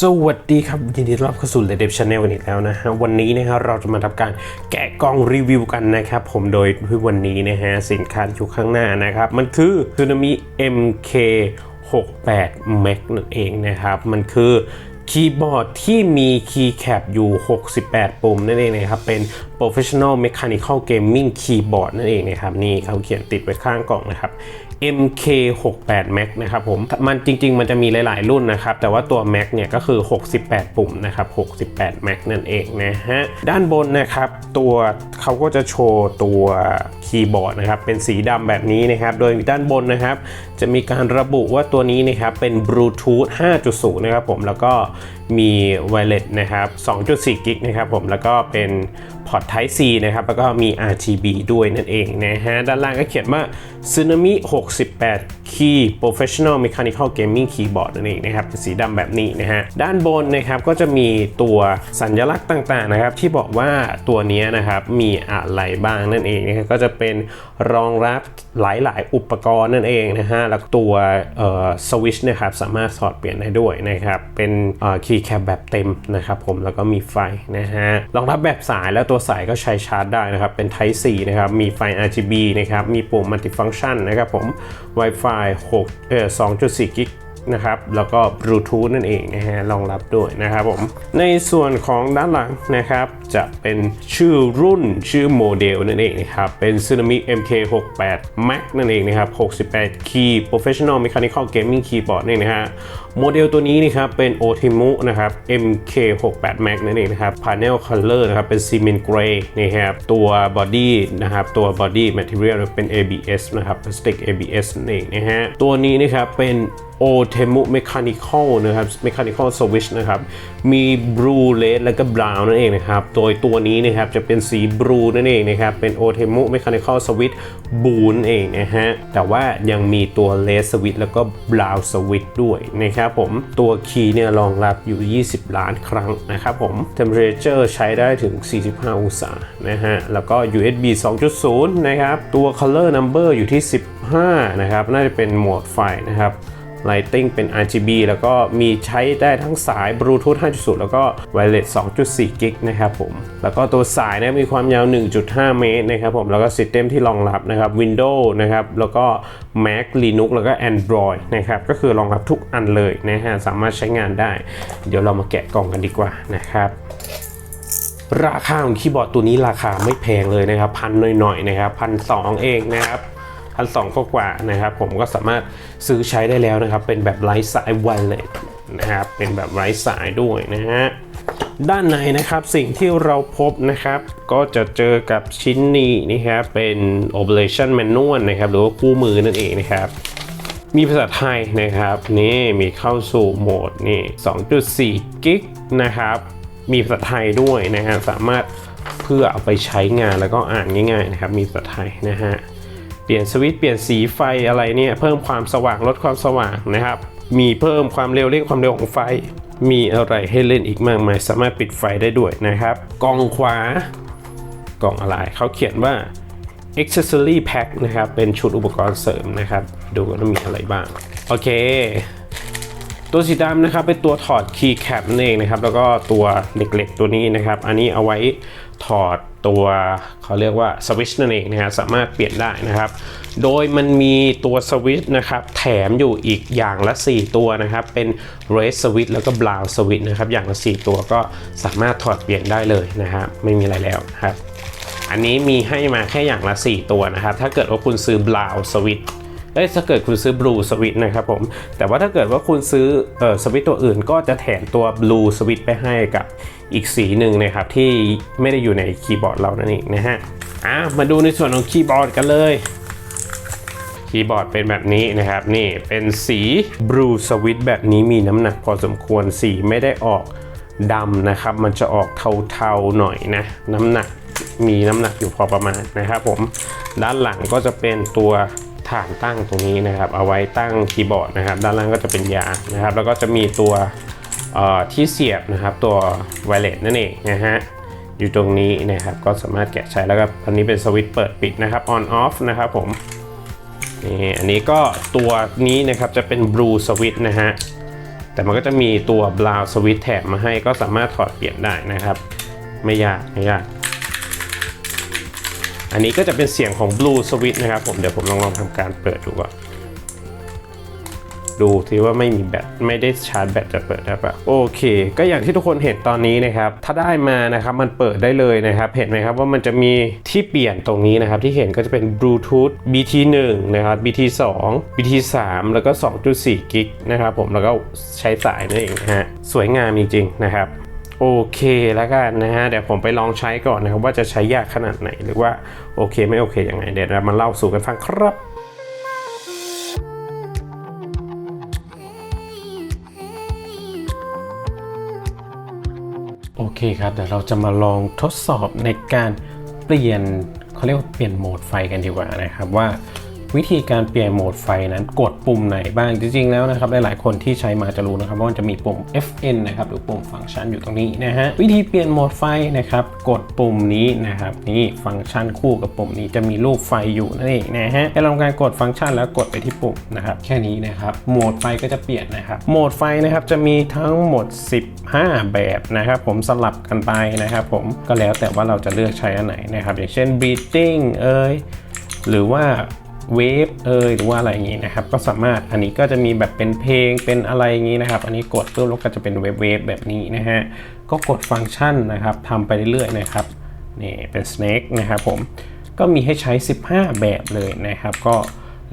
สวัสดีครับ ยินดีต้อนรับเข้าสู่ Red Dev Channel กันอีกแล้วนะฮะ วันนี้นะครับเราจะมาทำการแกะกล่องรีวิวกันนะครับผมโดยที่วันนี้นะฮะ สินค้าที่อยู่ข้างหน้านะครับ มันคือ Tsunami MK 68 Max นั่นเองนะครับ มันคือคีย์บอร์ดที่มีคีย์แคปอยู่ 68 ปุ่มนั่นเองนะครับ เป็น Professional Mechanical Gaming Keyboard นั่นเองนะครับ นี่เขาเขียนติดไว้ข้างกล่องนะครับ MK68 Max นะครับผมมันจริง ๆ มันจะมีหลาย ๆ รุ่นนะครับ แต่ว่าตัว Max เนี่ยก็คือ 68 ปุ่มนะครับ 68 Max นั่นเองนะฮะ ด้านบนนะครับ ตัวเขาก็จะโชว์ตัวคีย์บอร์ดนะครับ เป็นสีดำแบบนี้นะครับ โดยด้านบนนะครับ จะมีการระบุว่าตัวนี้นะครับ เป็น Bluetooth 5.0 นะครับผมแล้วก็ มีไวเลสนะครับ 2.4 กิกนะครับผม แล้วก็เป็นพอร์ต Type C นะครับ แล้วก็มี RGB ด้วยนั่นเองนะฮะ ด้านล่างก็เขียนว่า Tsunami 68 Key Professional Mechanical Gaming Keyboard นั่นเองนะครับเป็นสีดำแบบนี้นะฮะ ด้านบนนะครับก็จะมีตัวสัญลักษณ์ต่างๆนะครับ ที่บอกว่าตัวนี้นะครับมีอะไรบ้างนั่นเองนะครับก็จะเป็นรองรับหลายๆ อุปกรณ์นั่นเองนะฮะ แล้วตัวสวิชนะครับสามารถถอดเปลี่ยนได้ด้วยนะครับ เป็นคีย์แคปแบบเต็มนะครับผมแล้วก็มีไฟนะฮะรองรับแบบสายแล้วตัวสายก็ใช้ชาร์จได้นะครับ เป็น Type C นะครับ มีไฟ RGB นะครับ มีปุ่ม Multifunction นะครับผม Wi-Fi 6เอ่อ2.4 กิก นะครับ แล้วก็บลูทูธนั่นเองนะฮะรองรับด้วยนะครับผม ในส่วนของด้านหลังนะครับ จะเป็นชื่อรุ่นชื่อโมเดลนั่นเองนะครับ เป็น Tsunami MK68 Max นั่นเองนะครับ 68 Key Professional Mechanical Gaming Keyboard นี่นะฮะโมเดลตัวนี้นะครับเป็น Otimu นะครับ MK68 Max นั่นเองนะครับ Panel Color นะครับเป็น Cement Gray นะครับตัว Body นะครับตัว Body Material เป็น ABS นะครับ Plastic ABS นั่นเองนะฮะตัวนี้นะครับเป็น o t e m u Mechanical นะครับ Mechanical Switch นะครับ มี Blue Red และก็ Brown นั่นเองนะครับ โดยตัวนี้นะครับจะเป็นสี Blue นั่นเองนะครับ เป็น o t e m u Mechanical Switch Blue นั่นเองนะฮะ แต่ว่ายังมีตัว Red Switch แล้วก็ Brown Switch ด้วยนะครับผม ตัวคีย์เนี่ยรองรับอยู่ 20 ล้านครั้งนะครับผม Temperature ใช้ได้ถึง 45 องศานะฮะ แล้วก็ USB 2.0 นะครับ ตัว Color Number อยู่ที่ 15 นะครับ น่าจะเป็นโหมดไฟนะครับ Lighting เป็น RGB แล้วก็มีใช้ได้ทั้งสาย Bluetooth 5.0 แล้วก็ Wireless 2.4กิกนะครับผม แล้วก็ตัวสายนะมีความยาว 1.5 เมตรนะครับผม แล้วก็ System ที่รองรับนะครับ Windows นะครับ แล้วก็ Mac Linux แล้วก็ Android นะครับ ก็คือรองรับทุกอันเลยนะฮะ สามารถใช้งานได้ เดี๋ยวเรามาแกะกล่องกันดีกว่านะครับราคาของคีย์บอร์ดตัวนี้ราคาไม่แพงเลยนะครับพันหน่อยๆนะครับพันสองเองนะครับ พันสองกว่านะครับ ผมก็สามารถซื้อใช้ได้แล้วนะครับ เป็นแบบไร้สายไวเลสนะครับ เป็นแบบไร้สายด้วยนะฮะด้านในนะครับสิ่งที่เราพบนะครับ ก็จะเจอกับชิ้นนี้นะครับเป็น operation manual นะครับ หรือว่าคู่มือนั่นเองนะครับ มีภาษาไทยนะครับ นี่มีเข้าสู่โหมดนี่2.4กิกนะครับ มีภาษาไทยด้วยนะฮะสามารถเพื่อเอาไปใช้งานแล้วก็อ่านง่าย ๆ นะครับ มีภาษาไทยนะฮะ ลี่ยนสวิตช์เปลี่ยนสีไฟอะไรเนี่ยเพิ่มความสว่างลดความสว่างนะครับ มีเพิ่มความเร็วเร่งความเร็วของไฟ มีอะไรให้เล่นอีกมากมาย สามารถปิดไฟได้ด้วยนะครับ กล่องขวากล่องอะไรเขาเขียนว่า accessory pack นะครับ เป็นชุดอุปกรณ์เสริมนะครับ ดูกันว่ามีอะไรบ้าง โอเค ตัวสีดำนะครับ เป็นตัวถอดคีย์แคปนั่นเองนะครับ แล้วก็ตัวเหล็กๆตัวนี้นะครับ อันนี้เอาไว้ ถอดตัวเขาเรียกว่าสวิตช์นั่นเองนะฮะสามารถเปลี่ยนได้นะครับ โดยมันมีตัวสวิตช์นะครับแถมอยู่อีกอย่างละ 4 ตัวนะครับเป็น red switch แล้วก็ brown switch นะครับอย่างละ 4 ตัวก็สามารถถอดเปลี่ยนได้เลยนะครับไม่มีอะไรแล้วนะครับอันนี้มีให้มาแค่อย่างละ 4 ตัวนะครับ ถ้าเกิดว่าคุณซื้อ brown switch เอ้ยถ้าเกิดคุณซื้อบลูสวิตนะครับผม แต่ว่าถ้าเกิดว่าคุณซื้อเออสวิตตัวอื่นก็จะแถมตัวบลูสวิตไปให้กับอีกสีหนึ่งนะครับ ที่ไม่ได้อยู่ในคีย์บอร์ดเรานั่นเองนะฮะอะมาดูในส่วนของคีย์บอร์ดกันเลยคีย์บอร์ดเป็นแบบนี้นะครับ นี่เป็นสีบลูสวิตแบบนี้มีน้ำหนักพอสมควรสีไม่ได้ออกดำนะครับ มันจะออกเทาๆหน่อยนะน้ำหนักมีน้ำหนักอยู่พอประมาณนะครับผมด้านหลังก็จะเป็นตัว ฐานตั้งตรงนี้นะครับ เอาไว้ตั้งคีย์บอร์ดนะครับ ด้านล่างก็จะเป็นยางนะครับ แล้วก็จะมีตัวที่เสียบนะครับตัวไวเลสนั่นเองนะฮะอยู่ตรงนี้นะครับก็สามารถแกะใช้แล้วก็อันนี้เป็นสวิตช์เปิดปิดนะครับ on off นะครับผมนี่อันนี้ก็ตัวนี้นะครับจะเป็น blue switch นะฮะแต่มันก็จะมีตัวบราวสวิตแถมมาให้ก็สามารถถอดเปลี่ยนได้นะครับ ไม่ยากไม่ยาก อันนี้ก็จะเป็นเสียงของ Blue Switch นะครับผมเดี๋ยวผมลองลองทำการเปิดดูก่อนดูที่ว่าไม่มีแบตไม่ได้ชาร์จแบตจะเปิดได้ปะโอเค ก็อย่างที่ทุกคนเห็นตอนนี้นะครับ ถ้าได้มานะครับมันเปิดได้เลยนะครับ เห็นไหมครับว่ามันจะมีที่เปลี่ยนตรงนี้นะครับ ที่เห็นก็จะเป็น Bluetooth BT 1 นะครับ BT 2 BT 3 แล้วก็ 2.4 กิกนะครับผมแล้วก็ใช้สายนั่นเองนะฮะสวยงามจริงๆนะครับ โอเคแล้วกันนะฮะเดี๋ยวผมไปลองใช้ก่อนนะครับว่าจะใช้ยากขนาดไหนหรือว่าโอเคไม่โอเคยังไงเดี๋ยวเรามาเล่าสู่กันฟังครับโอเคครับเดี๋ยวเราจะมาลองทดสอบในการเปลี่ยนเขาเรียกว่าเปลี่ยนโหมดไฟกันดีกว่านะครับว่า วิธีการเปลี่ยนโหมดไฟนั้นกดปุ่มไหนบ้างจริง ๆ แล้วนะครับหลายๆคนที่ใช้มาจะรู้นะครับว่ามันจะมีปุ่ม FN นะครับหรือปุ่มฟังก์ชันอยู่ตรงนี้นะฮะวิธีเปลี่ยนโหมดไฟนะครับกดปุ่มนี้นะครับนี่ฟังก์ชันคู่กับปุ่มนี้จะมีรูปไฟอยู่นั่นเองนะฮะให้เราทำการกดฟังก์ชันแล้วกดไปที่ปุ่มนะครับแค่นี้นะครับโหมดไฟก็จะเปลี่ยนนะครับโหมดไฟนะครับจะมีทั้งหมด 15 แบบนะครับผมสลับกันไปนะครับผมก็แล้วแต่ว่าเราจะเลือกใช้อันไหนนะครับอย่างเช่น breathing เอ่ยหรือว่า เวฟเอยหรือว่าอะไรอย่างนี้นะครับ ก็สามารถอันนี้ก็จะมีแบบเป็นเพลงเป็นอะไรอย่างนี้นะครับ อันนี้กดปุ๊บแล้วก็จะเป็นเวฟเวฟแบบนี้นะฮะก็กดฟังก์ชันนะครับทำไปเรื่อยๆนะครับนี่เป็น snake นะครับผมก็มีให้ใช้ 15 แบบเลยนะครับ ก็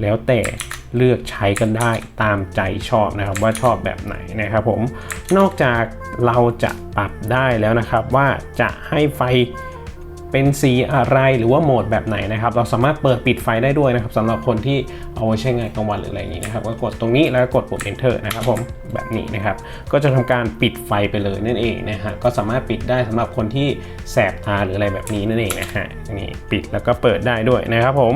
แล้วแต่เลือกใช้กันได้ตามใจชอบนะครับว่าชอบแบบไหนนะครับผมนอกจากเราจะปรับได้แล้วนะครับว่าจะให้ไฟ เป็นสีอะไรหรือว่าโหมดแบบไหนนะครับ เราสามารถเปิดปิดไฟได้ด้วยนะครับสำหรับคนที่เอาไว้ใช้งานกลางวันหรืออะไรอย่างนี้นะครับก็กดตรงนี้แล้วก็กดปุ่ม enter นะครับผมแบบนี้นะครับ ก็จะทำการปิดไฟไปเลยนั่นเองนะฮะก็สามารถปิดได้สำหรับคนที่แสบตาหรืออะไรแบบนี้นั่นเองนะฮะนี่ปิดแล้วก็เปิดได้ด้วยนะครับผม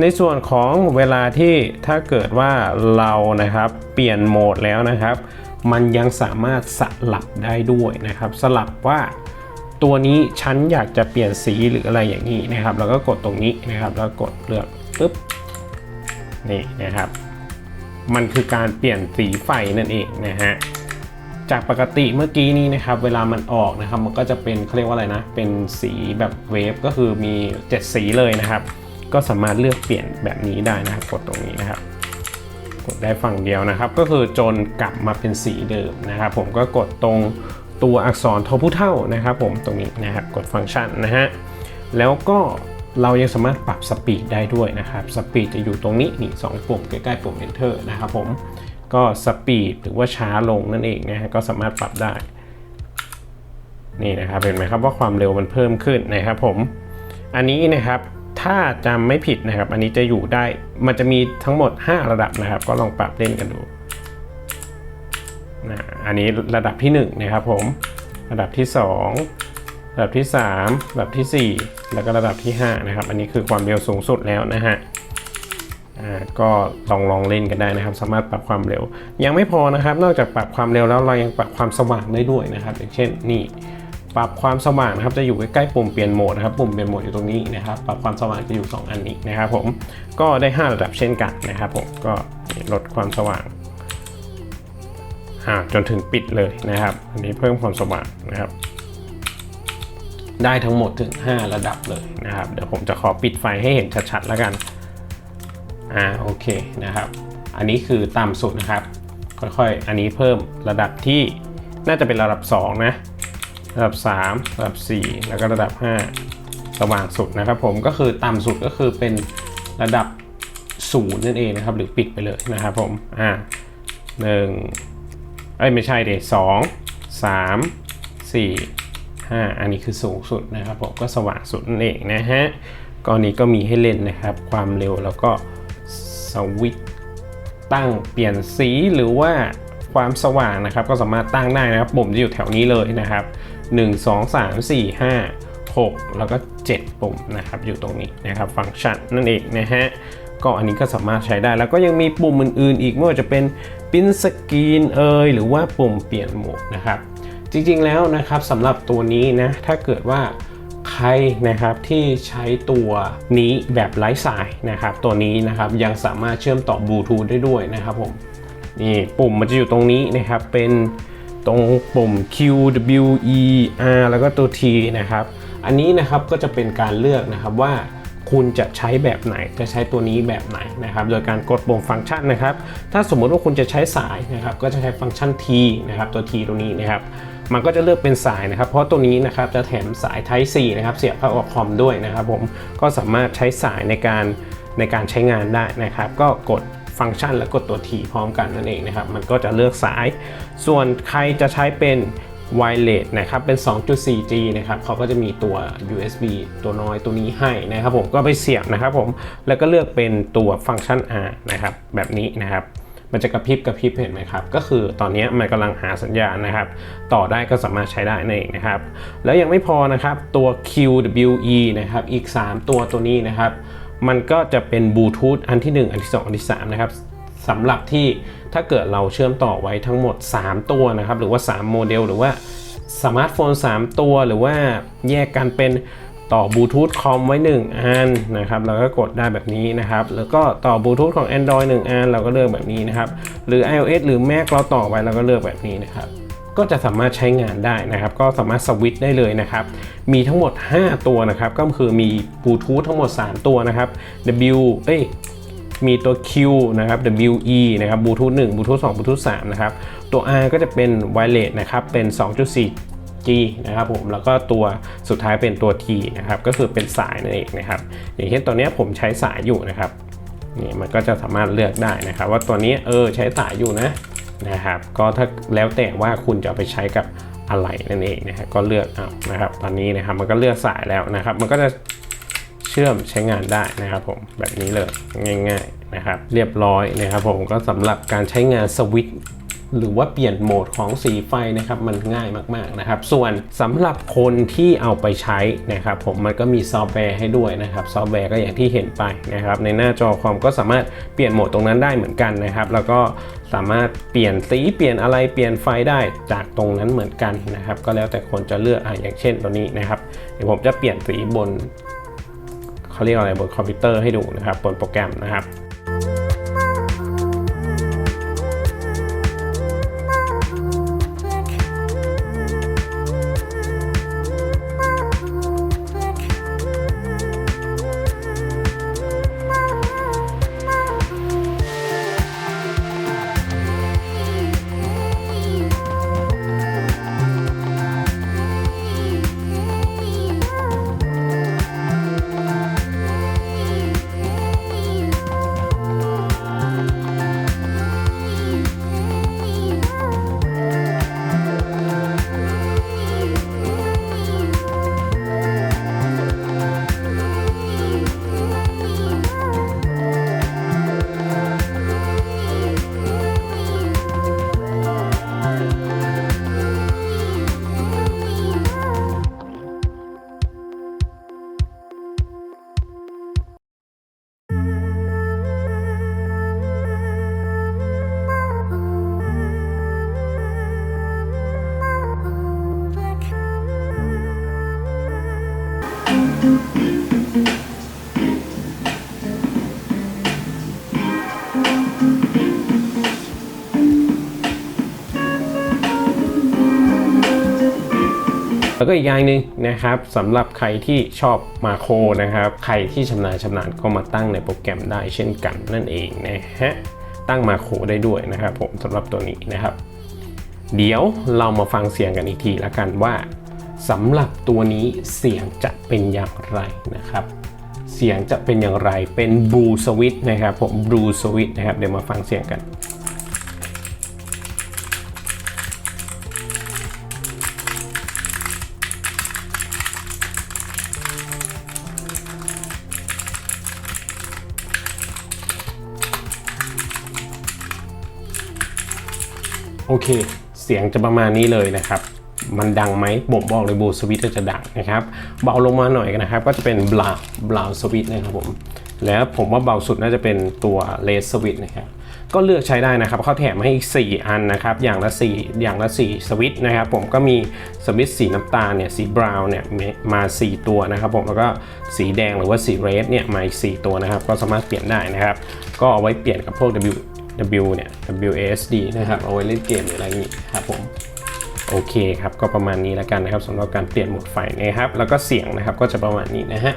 ในส่วนของเวลาที่ถ้าเกิดว่าเรานะครับเปลี่ยนโหมดแล้วนะครับ มันยังสามารถสลับได้ด้วยนะครับ สลับว่า ตัวนี้ฉันอยากจะเปลี่ยนสีหรืออะไรอย่างนี้นะครับแล้วก็กดตรงนี้นะครับ แล้วกดเลือกปุ๊บนี่นะครับ มันคือการเปลี่ยนสีไฟนั่นเองนะฮะจากปกติเมื่อกี้นี้นะครับ เวลามันออกนะครับ มันก็จะเป็นเขาเรียกว่าอะไรนะ เป็นสีแบบเวฟก็คือมี 7 สีเลยนะครับ ก็สามารถเลือกเปลี่ยนแบบนี้ได้นะครับ กดตรงนี้นะครับ กดได้ฝั่งเดียวนะครับ ก็คือจนกลับมาเป็นสีเดิมนะครับ ผมก็กดตรง ตัวอักษรทอผู้เท่านะครับผมตรงนี้นะครับกดฟังก์ชันนะฮะแล้วก็เรายังสามารถปรับสปีดได้ด้วยนะครับสปีดจะอยู่ตรงนี้นี่สองปุ่มใกล้ๆปุ่ม enter นะครับผมก็สปีดหรือว่าช้าลงนั่นเองนะฮะก็สามารถปรับได้ นี่นะครับเห็นไหมครับว่าความเร็วมันเพิ่มขึ้นนะครับผมอันนี้นะครับถ้าจำไม่ผิดนะครับ อันนี้จะอยู่ได้มันจะมีทั้งหมด 5 ระดับนะครับ ก็ลองปรับเล่นกันดู นะอันนี้ระดับที่1นะครับผมระดับที่ 2 ระดับที่ 3 ระดับทีสี่ 4 แล้วก็ระดับที่ 5 นะครับ อันนี้คือความเร็วสูงสุดแล้วนะฮะก็ลองลองเล่นกันได้นะครับ สามารถปรับความเร็ว ยังไม่พอนะครับ นอกจากปรับความเร็วแล้วเรายังปรับความสว่างได้ด้วยนะครับ อย่างเช่นนี่ปรับความสว่างนะครับจะอยู่ใกล้ๆปุ่มเปลี่ยนโหมดนะครับปุ่มเปลี่ยนโหมดอยู่ตรงนี้นะครับปรับความสว่างจะอยู่ 2 อันนี้นะครับผมก็ได้ 5 ระดับเช่นกันนะครับผมก็ลดความสว่าง จนถึงปิดเลยนะครับ อันนี้เพิ่มความสว่างนะครับ ได้ทั้งหมดถึง 5 ระดับเลยนะครับ เดี๋ยวผมจะขอปิดไฟให้เห็นชัดๆแล้วกัน อ่าโอเคนะครับ อันนี้คือต่ำสุดนะครับ ค่อยๆ อันนี้เพิ่มระดับที่น่าจะเป็นระดับ 2 นะ ระดับ 3 ระดับ 4 แล้วก็ระดับ 5 สว่างสุดนะครับ ผมก็คือต่ำสุดก็คือเป็นระดับ0นั่นเองนะครับ หรือปิดไปเลยนะครับผม อ่าหนึ่ง เอ้ยไม่ใช่เดสองสามสี่ห้าอันนี้คือสูงสุดนะครับผมก็สว่างสุดนั่นเองนะฮะก็อันนี้ก็มีให้เล่นนะครับ ความเร็วแล้วก็สวิตตั้งเปลี่ยนสีหรือว่าความสว่างนะครับ ก็สามารถตั้งได้นะครับปุ่มจะอยู่แถวนี้เลยนะครับ 1 2 3 4 5 6 แล้วก็ 7 ปุ่มนะครับอยู่ตรงนี้นะครับฟังก์ชันนั่นเองนะฮะก็อันนี้ก็สามารถใช้ได้แล้วก็ยังมีปุ่มอื่นๆ อีกไม่ว่าจะเป็น ปิ้นสกรีนเอยหรือว่าปุ่มเปลี่ยนโหมดนะครับ จริงๆแล้วนะครับสำหรับตัวนี้นะถ้าเกิดว่าใครนะครับที่ใช้ตัวนี้แบบไร้สายนะครับ ตัวนี้นะครับยังสามารถเชื่อมต่อบลูทูธได้ด้วยนะครับผมนี่ปุ่มมันจะอยู่ตรงนี้นะครับเป็นตรงปุ่ม Q W E R แล้วก็ตัว T นะครับ อันนี้นะครับก็จะเป็นการเลือกนะครับว่า คุณจะใช้แบบไหนจะใช้ตัวนี้แบบไหนนะครับ โดยการกดปุ่มฟังก์ชันนะครับ ถ้าสมมุติว่าคุณจะใช้สายนะครับ ก็จะใช้ฟังก์ชัน T นะครับตัว T ตรงนี้นะครับมันก็จะเลือกเป็นสายนะครับ เพราะตัวนี้นะครับจะแถมสาย Type C นะครับเสียบเข้ากับคอมด้วยนะครับ ผมก็สามารถใช้สายในการในการใช้งานได้นะครับ ก็กดฟังก์ชันแล้วกดตัว T พร้อมกันนั่นเองนะครับ มันก็จะเลือกสาย ส่วนใครจะใช้เป็น wireless นะครับเป็น 2.4G นะครับเขาก็จะมีตัว USB ตัวน้อยตัวนี้ให้นะครับผมก็ไปเสียบนะครับผมแล้วก็เลือกเป็นตัวฟังก์ชัน R นะครับแบบนี้นะครับมันจะกระพริบกระพริบเห็นไหมครับ ก็คือตอนนี้มันกำลังหาสัญญาณนะครับ ต่อได้ก็สามารถใช้ได้นั่นเองนะครับ แล้วยังไม่พอนะครับตัว QWE นะครับ อีก 3 ตัวตัวนี้นะครับ มันก็จะเป็นบลูทูธอันที่ 1 อันที่ 2 อันที่ 3 นะครับ สำหรับที่ถ้าเกิดเราเชื่อมต่อไว้ทั้งหมด 3 ตัวนะครับ หรือว่า 3 โมเดล หรือว่าสมาร์ทโฟน 3 ตัว หรือว่าแยกกันเป็นต่อบลูทูธคอมไว้ 1 อันนะครับเราก็กดได้แบบนี้นะครับ แล้วก็ต่อบลูทูธของ Android 1 อันเราก็เลือกแบบนี้นะครับ หรือ iOS หรือ Mac เราต่อไว้เราก็เลือกแบบนี้นะครับ ก็จะสามารถใช้งานได้นะครับ ก็สามารถสวิตช์ได้เลยนะครับ มีทั้งหมด 5 ตัวนะครับ ก็คือมีบลูทูธทั้งหมด 3 ตัวนะครับ W เอ้ย มีตัว Q นะครับ WE นะครับบลูทูธ1บลูทูธ2บลูทูธ3นะครับ ตัว R ก็จะเป็นไวเลสนะครับ เป็น 2.4 G นะครับผมแล้วก็ตัวสุดท้ายเป็นตัว T นะครับ ก็คือเป็นสายนั่นเองนะครับ อย่างเช่นตัวนี้ผมใช้สายอยู่นะครับนี่มันก็จะสามารถเลือกได้นะครับ ว่าตัวนี้เออใช้สายอยู่นะนะครับ ก็ถ้าแล้วแต่ว่าคุณจะไปใช้กับอะไรนั่นเองนะฮะก็เลือกเอานะครับ ตอนนี้นะครับมันก็เลือกสายแล้วนะครับ มันก็จะ ชื่อมใช้งานได้นะครับผมแบบนี้เลยง่าย ๆนะครับ เรียบร้อยนะครับผมก็สำหรับการใช้งานสวิตช์หรือว่าเปลี่ยนโหมดของสีไฟนะครับมันง่ายมากๆนะครับ ส่วนสำหรับคนที่เอาไปใช้นะครับผมมันก็มีซอฟต์แวร์ให้ด้วยนะครับ ซอฟต์แวร์ก็อย่างที่เห็นไปนะครับ ในหน้าจอคอมก็สามารถเปลี่ยนโหมดตรงนั้นได้เหมือนกันนะครับ แล้วก็สามารถเปลี่ยนสีเปลี่ยนอะไรเปลี่ยนไฟได้จากตรงนั้นเหมือนกันนะครับ ก็แล้วแต่คนจะเลือกอะอย่างเช่นตัวนี้นะครับเดี๋ยวผมจะเปลี่ยนสีบน เขาเรียกอะไรบนคอมพิวเตอร์ให้ดูนะครับบนโปรแกรมนะครับ แล้วก็อีกอย่างหนึ่งนะครับสำหรับใครที่ชอบมาโครนะครับ ใครที่ชำนาญชำนาญก็มาตั้งในโปรแกรมได้เช่นกันนั่นเองนะฮะตั้งมาโครได้ด้วยนะครับ ผมสำหรับตัวนี้นะครับ เดี๋ยวเรามาฟังเสียงกันอีกทีละกันว่าสำหรับตัวนี้เสียงจะเป็นอย่างไรนะครับ เสียงจะเป็นอย่างไรเป็นบลูสวิตนะครับผมบลูสวิตนะครับเดี๋ยวมาฟังเสียงกัน โอเค เสียงจะประมาณนี้เลยนะครับ มันดังไหมบ่งบอกเลยบูสวิตจะดังนะครับ เบาลงมาหน่อยนะครับ ก็จะเป็นบลาบลาวสวิตนะครับผม แล้วผมว่าเบาสุดน่าจะเป็นตัวเลสสวิตนะครับก็เลือกใช้ได้นะครับเขาแถมให้อีก 4 อันนะครับ อย่างละ 4 อย่างละ 4 สวิตนะครับ ผมก็มีสวิตสีน้ำตาลเนี่ยสีบราวน์เนี่ยมา 4 ตัวนะครับ ผมแล้วก็สีแดงหรือว่าสีเรดเนี่ยมาอีก 4 ตัวนะครับ ก็สามารถเปลี่ยนได้นะครับ ก็เอาไว้เปลี่ยนกับพวก W W เนี่ย WASD นะครับ เอาไว้เล่นเกมหรืออะไรอย่างนี้ครับผมโอเคครับ ก็ประมาณนี้แล้วกันนะครับสำหรับการเปลี่ยนโหมดไฟนะครับ แล้วก็เสียงนะครับก็จะประมาณนี้นะฮะ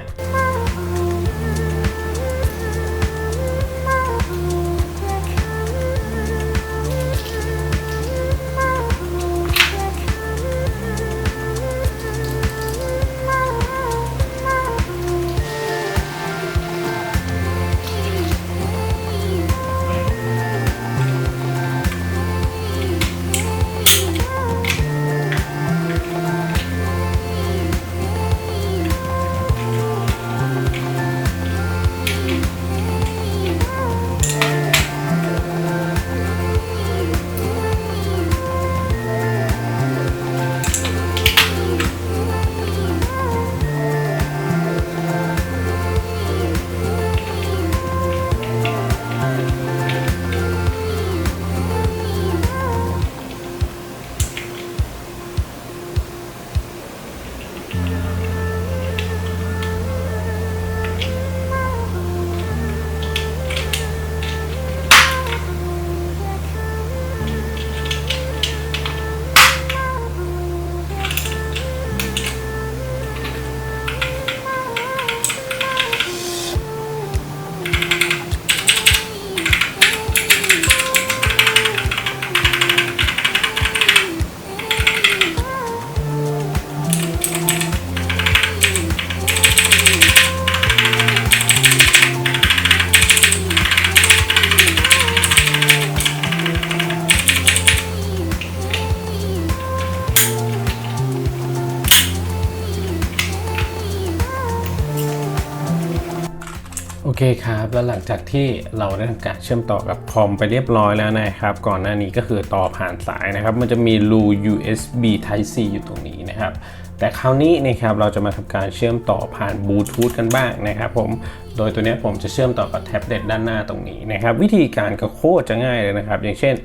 เคครับ แล้วหลังจากที่เราได้ทำการเชื่อมต่อกับคอมไปเรียบร้อยแล้วนะครับ ก่อนหน้านี้ก็คือต่อผ่านสายนะครับ มันจะมีรู USB Type C อยู่ตรงนี้นะครับ แต่คราวนี้นะครับเราจะมาทำการเชื่อมต่อผ่านบลูทูธกันบ้างนะครับผม โดยตัวนี้ผมจะเชื่อมต่อกับแท็บเล็ตด้านหน้าตรงนี้นะครับ วิธีการก็โคตรจะง่ายเลยนะครับ อย่างเช่น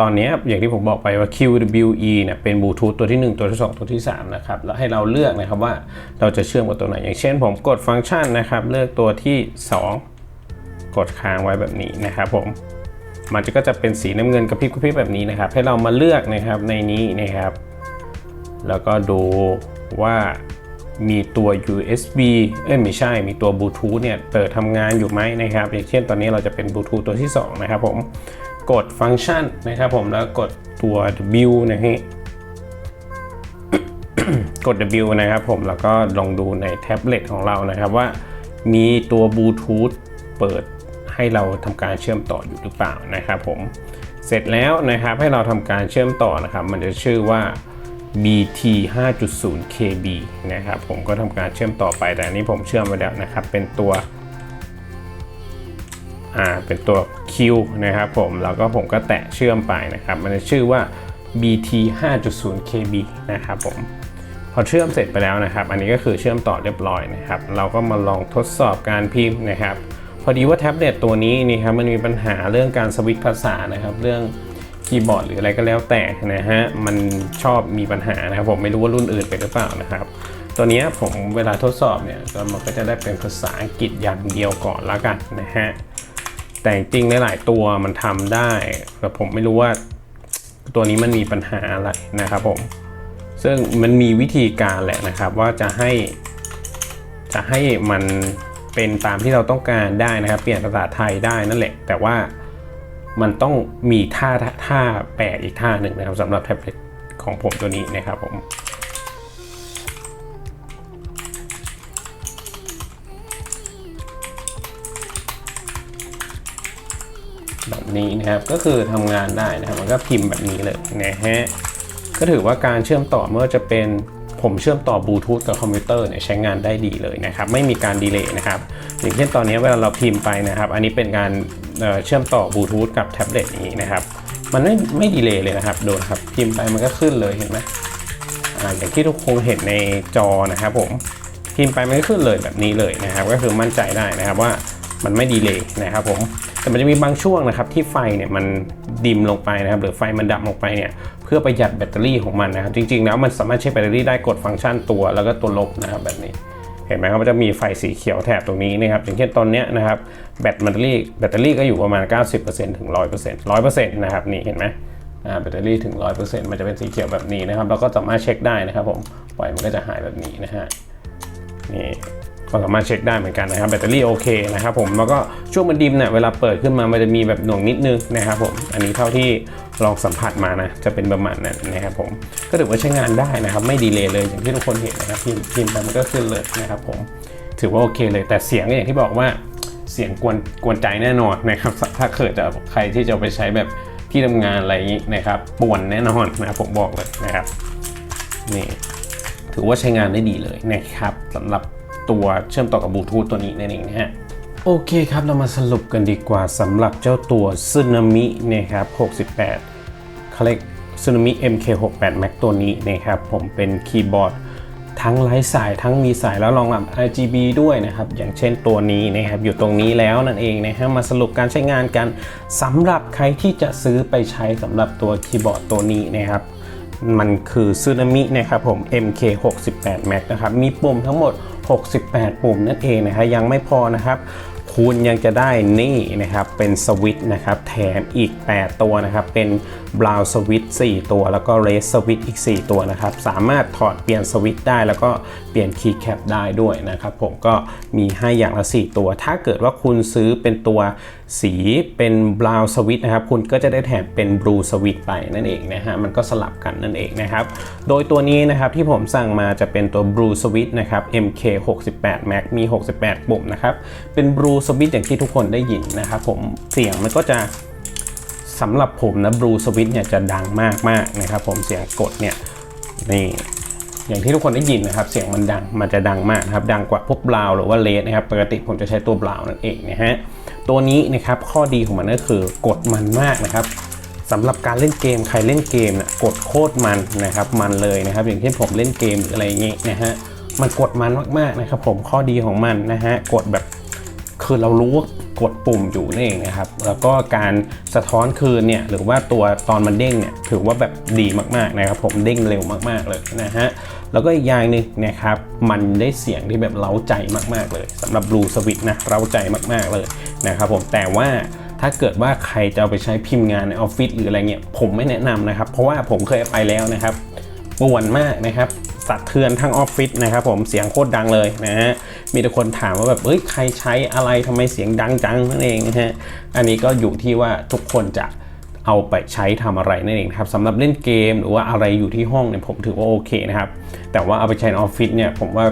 ตอนนี้อย่างที่ผมบอกไปว่า QWE เนี่ยเป็นบลูทูธตัวที่ 1 ตัวที่ 2 ตัวที่ 3 นะครับ แล้วให้เราเลือกนะครับว่าเราจะเชื่อมกับตัวไหน อย่างเช่นผมกดฟังก์ชันนะครับ เลือกตัวที่ 2 กดค้างไว้แบบนี้นะครับผมมันจะก็จะเป็นสีน้ำเงินกระพริบกระพริบแบบนี้นะครับ ให้เรามาเลือกนะครับในนี้นะครับ แล้วก็ดูว่ามีตัว USB เอ้ยไม่ใช่ มีตัวบลูทูธเนี่ยเปิดทำงานอยู่ไหมนะครับ อย่างเช่นตอนนี้เราจะเป็นบลูทูธตัวที่ 2 นะครับผม กดฟังก์ชันนะครับผมแล้วกดตัว W นะฮะกด W นะครับผมแล้วก็ลองดูในแท็บเล็ตของเรานะครับว่ามีตัวบลูทูธเปิดให้เราทำการเชื่อมต่ออยู่หรือเปล่านะครับผมเสร็จแล้วนะครับให้เราทำการเชื่อมต่อนะครับ มันจะชื่อว่า BT 5.0 KB นะครับผมก็ทำการเชื่อมต่อไปแต่อันนี้ผมเชื่อมไปแล้วนะครับ เป็นตัว เป็นตัว Q นะครับผม แล้วก็ผมก็แตะเชื่อมไปนะครับ มันจะชื่อว่า BT 5.0 KB นะครับผม พอเชื่อมเสร็จไปแล้วนะครับ อันนี้ก็คือเชื่อมต่อเรียบร้อยนะครับ เราก็มาลองทดสอบการพิมพ์นะครับ พอดีว่าแท็บเล็ตตัวนี้นี่ครับ มันมีปัญหาเรื่องการสวิตช์ภาษานะครับ เรื่องคีย์บอร์ดหรืออะไรก็แล้วแต่นะฮะ มันชอบมีปัญหานะครับผมไม่รู้ว่ารุ่นอื่นเป็นหรือเปล่านะครับ ตัวเนี้ยผมเวลาทดสอบเนี่ยมันก็จะได้เป็นภาษาอังกฤษอย่างเดียวก่อนละกันนะฮะ แต่จริงหลายๆตัวมันทำได้แต่ผมไม่รู้ว่าตัวนี้มันมีปัญหาอะไรนะครับผม ซึ่งมันมีวิธีการแหละนะครับว่าจะให้ จะให้มันเป็นตามที่เราต้องการได้นะครับ เปลี่ยนภาษาไทยได้นั่นแหละ แต่ว่ามันต้องมีท่าท่าแปลอีกท่าหนึ่งนะครับสำหรับแท็บเล็ตของผมตัวนี้นะครับผม นี้นะครับ ก็คือทำงานได้นะครับ มันก็พิมพ์แบบนี้เลยนะฮะ ก็ถือว่าการเชื่อมต่อเมื่อจะเป็นผมเชื่อมต่อบลูทูธกับคอมพิวเตอร์เนี่ยใช้งานได้ดีเลยนะครับ ไม่มีการดีเลย์นะครับ อย่างเช่นตอนนี้เวลาเราพิมพ์ไปนะครับ อันนี้เป็นการเชื่อมต่อบลูทูธกับแท็บเล็ตอย่างนี้นะครับ มันไม่ไม่ดีเลย์เลยนะครับโดนครับพิมพ์ไปมันก็ขึ้นเลยเห็นไหมอ่าอย่างที่ทุกคนเห็นในจอนะครับผมพิมพ์ไปมันก็ขึ้นเลยแบบนี้เลยนะครับ ก็คือมั่นใจได้นะครับว่ามันไม่ดีเลย์นะครับผม แต่มันจะมีบางช่วงนะครับที่ไฟเนี่ยมันดิมลงไปนะครับ หรือไฟมันดับลงไปเนี่ยเพื่อประหยัดแบตเตอรี่ของมันนะครับ จริงๆแล้วมันสามารถใช้แบตเตอรี่ได้กดฟังก์ชันตัวแล้วก็ตัวลบนะครับแบบนี้เห็นไหมครับมันจะมีไฟสีเขียวแถบตรงนี้นะครับอย่างเช่นตอนเนี้ยนะครับแบตแบตเตอรี่แบตเตอรี่ก็อยู่ประมาณ 90%ถึง 100% 100%นะครับนี่เห็นไหมแบตเตอรี่ถึง 100%มันจะเป็นสีเขียวแบบนี้นะครับเราก็สามารถเช็คได้นะครับผมปล่อยมันก็จะหายแบบนี้นะฮะนี่ ก็สามารถเช็คได้เหมือนกันนะครับแบตเตอรี่โอเคนะครับผมแล้วก็ช่วงมันดิมเนี่ยเวลาเปิดขึ้นมามันจะมีแบบหน่วงนิดนึงนะครับผมอันนี้เท่าที่ลองสัมผัสมานะจะเป็นประมาณนั้นนะครับผมก็ถือว่าใช้งานได้นะครับไม่ดีเลยเลยอย่างที่ทุกคนเห็นนะครับพิมพ์พิมพ์ไปมันก็ขึ้นเลยนะครับผมถือว่าโอเคเลยแต่เสียงก็อย่างที่บอกว่าเสียงกวนกวนใจแน่นอนนะครับถ้าเกิดจะใครที่จะไปใช้แบบที่ทำงานอะไรนี้นะครับป่วนแน่นอนนะครับผมบอกเลยนะครับนี่ถือว่าใช้งานได้ดีเลยนะครับสำหรับ ตัวเชื่อมต่อกับบลูทูธตัวนี้นั่นเองนะฮะโอเคครับเรามาสรุปกันดีกว่าสำหรับเจ้าตัวซึนามินะครับ68เขาเรียกซึนามิ MK68 Max ตัวนี้นะครับผมเป็นคีย์บอร์ดทั้งไร้สายทั้งมีสายแล้วรองรับ RGB ด้วยนะครับ อย่างเช่นตัวนี้นะครับอยู่ตรงนี้แล้วนั่นเองนะฮะมาสรุปการใช้งานกันสำหรับใครที่จะซื้อไปใช้สำหรับตัวคีย์บอร์ดตัวนี้นะครับ มันคือซึนามินะครับผม MK68 Max นะครับ มีปุ่มทั้งหมด 68 ปุ่มนั่นเองนะฮะยังไม่พอนะครับคุณยังจะได้นี่นะครับเป็นสวิตช์นะครับแถมอีก 8 ตัวนะครับ เป็นบราวสวิตช์4ตัว แล้วก็เรสสวิตช์อีก 4 ตัวนะครับ สามารถถอดเปลี่ยนสวิตช์ได้แล้วก็เปลี่ยนคีย์แคปได้ด้วยนะครับ ผมก็มีให้อย่างละ 4 ตัว ถ้าเกิดว่าคุณซื้อเป็นตัวสีเป็นบราวสวิตนะครับคุณก็จะได้แถมเป็นบลูสวิตไปนั่นเองนะฮะมันก็สลับกันนั่นเองนะครับ โดยตัวนี้นะครับที่ผมสั่งมาจะเป็นตัว Blue Switch นะครับ MK68 Max มี 68 ปุ่มนะครับ เป็น Blue Switch อย่างที่ทุกคนได้ยินนะครับผมเสียงมันก็จะสำหรับผมนะ Blue Switch เนี่ยจะดังมากมากๆนะครับผมเสียงกดเนี่ยนี่ อย่างที่ทุกคนได้ยินนะครับเสียงมันดังมันจะดังมากนะครับดังกว่าพวกบราวหรือว่าเลสนะครับปกติผมจะใช้ตัวบราวนั่นเองนะฮะตัวนี้นะครับข้อดีของมันก็คือกดมันมากนะครับสำหรับการเล่นเกมใครเล่นเกมนะกดโคตรมันนะครับมันเลยนะครับ อย่างเช่นผมเล่นเกมหรืออะไรอย่างงี้ยนะฮะมันกดมันมากๆนะครับผมข้อดีของมันนะฮะกดแบบคือเรารู้ กดปุ่มอยู่นั่นเองนะครับ แล้วก็การสะท้อนคืนเนี่ยหรือว่าตัวตอนมันเด้งเนี่ยถือว่าแบบดีมากๆนะครับ ผมเด้งเร็วมากๆเลยนะฮะแล้วก็อีกอย่างหนึงนะครับมันได้เสียงที่แบบเล้าใจมากๆเลยสำหรับ Blue Switch นะเล้าใจมากๆเลยนะครับผมแต่ว่าถ้าเกิดว่าใครจะเอาไปใช้พิมพ์งานในออฟฟิศหรืออะไรเงี้ยผมไม่แนะนำนะครับ เพราะว่าผมเคยไปแล้วนะครับ ป่วนมากนะครับสะเทือนทั้งออฟฟิศนะครับผมเสียงโคตรดังเลยนะฮะมีแต่คนถามว่าแบบเอ้ยใครใช้อะไรทำไมเสียงดังจังนั่นเองนะฮะอันนี้ก็อยู่ที่ว่าทุกคนจะเอาไปใช้ทำอะไรนั่นเองครับสำหรับเล่นเกมหรือว่าอะไรอยู่ที่ห้องเนี่ยผมถือว่าโอเคนะครับแต่ว่าเอาไปใช้ในออฟฟิศเนี่ยผมว่า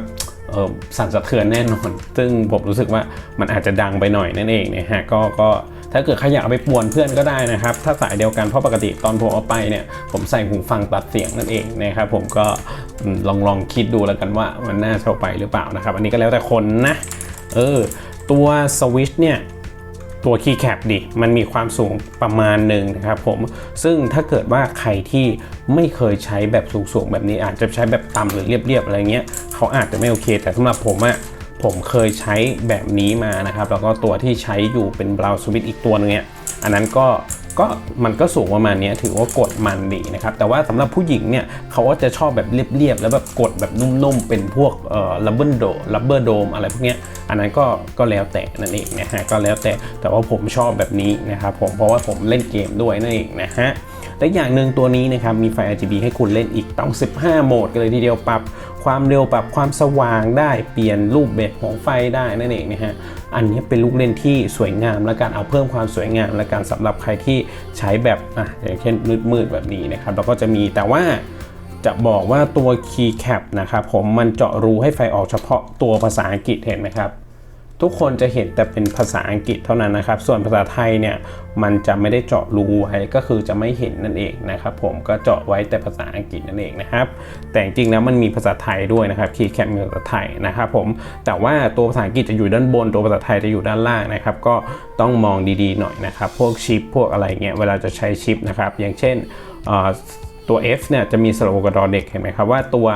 สั่นสะเทือนแน่นอน ซึ่งผมรู้สึกว่ามันอาจจะดังไปหน่อยนั่นเองนะฮะก็ก็ ถ้าเกิดใครอยากเอาไปป่วนเพื่อนก็ได้นะครับ ถ้าสายเดียวกันเพราะปกติตอนผมเอาไปเนี่ยผมใส่หูฟังตัดเสียงนั่นเองนะครับผมก็ลองลองคิดดูแล้วกันว่ามันน่าจะไปหรือเปล่านะครับ อันนี้ก็แล้วแต่คนนะเออตัวสวิชเนี่ยตัวคีย์แคปดิ มันมีความสูงประมาณหนึ่งนะครับผม ซึ่งถ้าเกิดว่าใครที่ไม่เคยใช้แบบสูงๆแบบนี้อาจจะใช้แบบต่ำหรือเรียบๆอะไรเงี้ย เขาอาจจะไม่โอเค แต่สำหรับผมอะ ผมเคยใช้แบบนี้มานะครับ แล้วก็ตัวที่ใช้อยู่เป็นบราวสวิตอีกตัวนึงเนี่ยอันนั้นก็ก็มันก็สูงประมาณนี้ถือว่ากดมันดีนะครับ แต่ว่าสำหรับผู้หญิงเนี่ยเขาก็จะชอบแบบเรียบๆ แล้วแบบกดแบบนุ่มๆ เป็นพวกเอ่อลับเบิลโดลับเบอร์โดมอะไรพวกเนี้ยอันนั้นก็ก็แล้วแต่นั่นเองนะฮะก็แล้วแต่แต่ว่าผมชอบแบบนี้นะครับผมเพราะว่าผมเล่นเกมด้วยนั่นเองนะฮะและอย่างหนึ่งตัวนี้นะครับมีไฟ RGB ให้คุณเล่นอีกต้อง15 โหมดกันเลยทีเดียวปรับ ความเร็วปรับความสว่างได้เปลี่ยนรูปแบบของไฟได้นั่นเองนะฮะอันนี้เป็นลูกเล่นที่สวยงามและการเอาเพิ่มความสวยงามและการสำหรับใครที่ใช้แบบอะอย่างเช่นมืดๆแบบนี้นะครับเราก็จะมีแต่ว่าจะบอกว่าตัว Keycap นะครับผมมันเจาะรูให้ไฟออกเฉพาะตัวภาษาอังกฤษเห็นไหมครับ ทุกคนจะเห็นแต่เป็นภาษาอังกฤษเท่านั้นนะครับ ส่วนภาษาไทยเนี่ยมันจะไม่ได้เจาะรูไว้ก็คือจะไม่เห็นนั่นเองนะครับ ผมก็เจาะไว้แต่ภาษาอังกฤษนั่นเองนะครับ แต่จริงๆแล้วมันมีภาษาไทยด้วยนะครับคีย์แคปมีภาษาไทยนะครับผมแต่ว่าตัวภาษาอังกฤษจะอยู่ด้านบน ตัวภาษาไทยจะอยู่ด้านล่างนะครับ ก็ต้องมองดีๆหน่อยนะครับ พวกชิปพวกอะไรเงี้ยเวลาจะใช้ชิปนะครับ อย่างเช่นเอ่อ ตัว F เนี่ยจะมีสระโอกับดอเด็กเห็นไหมครับว่าตัว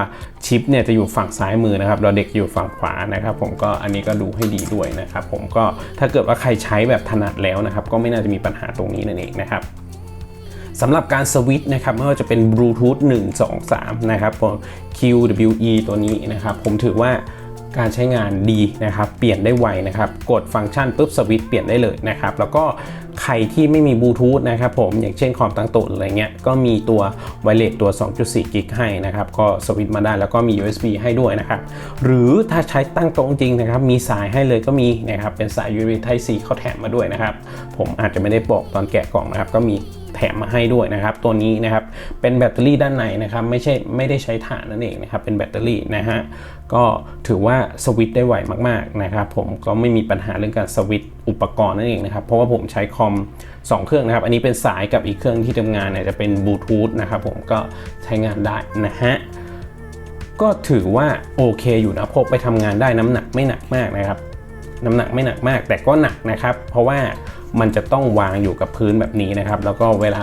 ชิปเนี่ยจะอยู่ฝั่งซ้ายมือนะครับดอเด็กอยู่ฝั่งขวานะครับผมก็อันนี้ก็ดูให้ดีด้วยนะครับผมก็ถ้าเกิดว่าใครใช้แบบถนัดแล้วนะครับก็ไม่น่าจะมีปัญหาตรงนี้นั่นเองนะครับสำหรับการสวิตช์นะครับไม่ว่าจะเป็นบลูทูธ1 2 3 นะครับผม QWE ตัวนี้นะครับผมถือว่า การใช้งานดีนะครับเปลี่ยนได้ไวนะครับกดฟังก์ชันปุ๊บสวิตช์เปลี่ยนได้เลยนะครับแล้วก็ใครที่ไม่มีบลูทูธนะครับผมอย่างเช่นคอมตั้งโต๊ะออะไรเงี้ยก็มีตัวไวเลสตัว 2.4 กิกให้นะครับก็สวิตช์มาได้แล้วก็มี USB ให้ด้วยนะครับหรือถ้าใช้ตั้งโต๊ะจริงนะครับมีสายให้เลยก็มีนะครับเป็นสาย USB Type C เขาแถมมาด้วยนะครับผมอาจจะไม่ได้บอกตอนแกะกล่องนะครับก็มี แถมมาให้ด้วยนะครับ ตัวนี้นะครับเป็นแบตเตอรี่ด้านในนะครับ ไม่ใช่ไม่ได้ใช้ถ่านนั่นเองนะครับ เป็นแบตเตอรี่นะฮะก็ถือว่าสวิตได้ไวมากๆนะครับ ผมก็ไม่มีปัญหาเรื่องการสวิตอุปกรณ์นั่นเองนะครับ เพราะว่าผมใช้คอม 2 เครื่องนะครับ อันนี้เป็นสายกับอีกเครื่องที่ทำงานเนี่ยจะเป็นบลูทูธนะครับผมก็ใช้งานได้นะฮะก็ถือว่าโอเคอยู่นะพกไปทำงานได้น้ำหนักไม่หนักมากนะครับ น้ำหนักไม่หนักมากแต่ก็หนักนะครับ เพราะว่า มันจะต้องวางอยู่กับพื้นแบบนี้นะครับ แล้วก็เวลา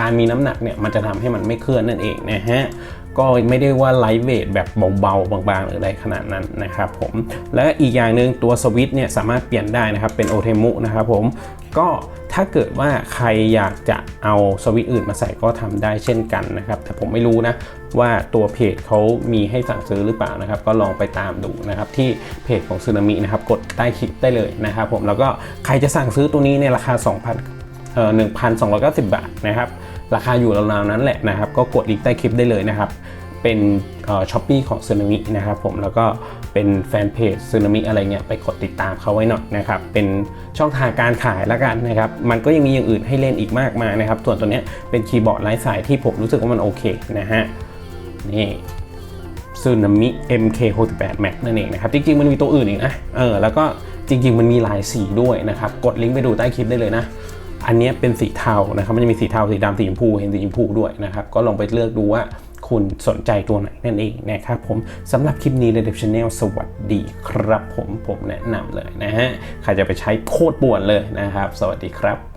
การมีน้ำหนักเนี่ยมันจะทำให้มันไม่เคลื่อนนั่นเองนะฮะก็ไม่ได้ว่าไลท์เวทแบบเบาๆบางๆ หรืออะไรขนาดนั้นนะครับผมและอีกอย่างหนึ่งตัวสวิตช์เนี่ยสามารถเปลี่ยนได้นะครับเป็นโอเทมุนะครับผมก็ถ้าเกิดว่าใครอยากจะเอาสวิตช์อื่นมาใส่ก็ทำได้เช่นกันนะครับ แต่ผมไม่รู้นะ ว่าตัวเพจเขามีให้สั่งซื้อหรือเปล่านะครับ ก็ลองไปตามดูนะครับที่เพจของซึนามินะครับกดใต้คลิปได้เลยนะครับผมแล้วก็ใครจะสั่งซื้อตัวนี้ในราคา 2,000เอ่อ1,290 บาทนะครับราคาอยู่ราวๆนั้นแหละนะครับ ก็กดลิงก์ใต้คลิปได้เลยนะครับ เป็นช้อปปี้ของซึนามินะครับผมแล้วก็เป็นแฟนเพจซึนามิอะไรเงี้ยไปกดติดตามเขาไว้หน่อยนะครับ เป็นช่องทางการขายแล้วกันนะครับ มันก็ยังมีอย่างอื่นให้เล่นอีกมากมายนะครับ ส่วนตัวเนี้ยเป็นคีย์บอร์ดไร้สายที่ผมรู้สึกว่ามันโอเคนะฮะ นี่ซึนามิ MK68 Max นั่นเองนะครับ จริง ๆ มันมีตัวอื่นอีกนะ เออ แล้วก็จริง ๆ มันมีหลายสีด้วยนะครับ กดลิงก์ไปดูใต้คลิปได้เลยนะ อันนี้เป็นสีเทานะครับ มันจะมีสีเทา สีดำสีชมพู เห็นสีชมพูด้วยนะครับ ก็ลองไปเลือกดูว่าคุณสนใจตัวไหนนั่นเองนะครับผมสำหรับคลิปนี้ Redep Channel สวัสดีครับผมผมแนะนำเลยนะฮะ ใครจะไปใช้โคตรป่วนเลยนะครับ สวัสดีครับ